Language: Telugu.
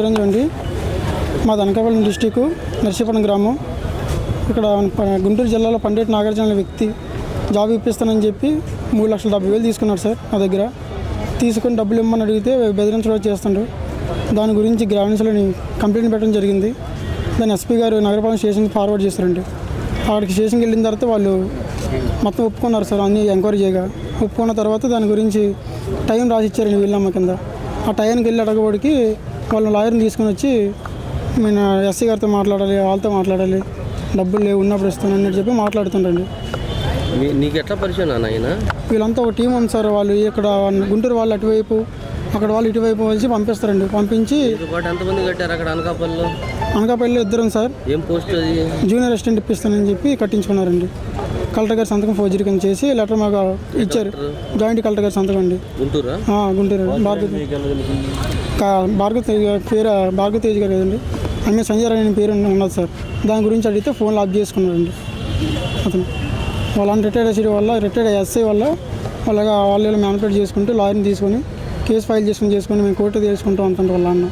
చూడండి అండి మాది అనకాపల్లి డిస్టిక్ నర్సీపట్నం గ్రామం. ఇక్కడ గుంటూరు జిల్లాలో పండిట్ నాగార్జున అనే వ్యక్తి జాబ్ ఇప్పిస్తానని చెప్పి మూడు లక్షల డెబ్బై వేలు తీసుకున్నాడు సార్ నా దగ్గర. తీసుకుని డబ్బులు ఇమ్మని అడిగితే బెదిరించడం చేస్తుండ్రు దాని గురించి గ్రామీణ్స్లోని కంప్లైంట్ పెట్టడం జరిగింది. దాన్ని ఎస్పీ గారు నగరపాలెం స్టేషన్కి ఫార్వర్డ్ చేస్తారండి. అక్కడికి స్టేషన్కి వెళ్ళిన తర్వాత వాళ్ళు మొత్తం ఒప్పుకున్నారు సార్ అన్ని ఎంక్వైరీ చేయగా. ఒప్పుకున్న తర్వాత దాని గురించి టైం రాసిచ్చారండి వీళ్ళమ్మ కింద ఆ టైంకి వెళ్ళి అడగబడికి వాళ్ళ లాయర్ని తీసుకొని వచ్చి నేను ఎస్సీ గారితో మాట్లాడాలి వాళ్ళతో మాట్లాడాలి డబ్బులు లేవు ఉన్నప్పుడు ఇస్తాను అని చెప్పి మాట్లాడుతుండండి. నీకు ఎట్లా పరిచయం వీళ్ళంతా ఒక టీం ఉంది సార్ వాళ్ళు ఇక్కడ గుంటూరు వాళ్ళు అటువైపు అక్కడ వాళ్ళు ఇటువైపు వచ్చి పంపిస్తారండి. పంపించి పాటు ఎంతమంది కట్టారు అక్కడ అనకాపల్లిలో? అనకాపల్లి ఇద్దరం సార్. ఏం పోస్ట్ అది? జూనియర్ అసిస్టెంట్ ఇప్పిస్తానని చెప్పి కట్టించుకున్నారండి. కలెక్టర్ గారి సంతకం ఫోర్జరీ కింద చేసి లెటర్ మాకు ఇచ్చారు. జాయింట్ కలెక్టర్ గారి సంతకం అండి. గుంటూరా? గుంటూరు. భార్గవ గారి పేరు భార్గవ తేజ్ గారు కదండి. ఆమె సంజయ్ రాయ్ అనే పేరు ఉన్నది సార్. దాని గురించి అడిగితే ఫోన్ ఆఫ్ చేసుకున్నారండి. అతను. వాళ్ళని రిటైర్డ్ అయ్యే వల్ల రిటైర్డ్ ఎస్ఐ వల్ల వాళ్ళగా వాళ్ళు మ్యానిపులేట్ చేసుకుంటూ లాయర్ని తీసుకొని కేసు ఫైల్ చేసుకుని చేసుకొని మేము కోర్టు తీసుకుంటాం ఉంటాం వాళ్ళ అన్న.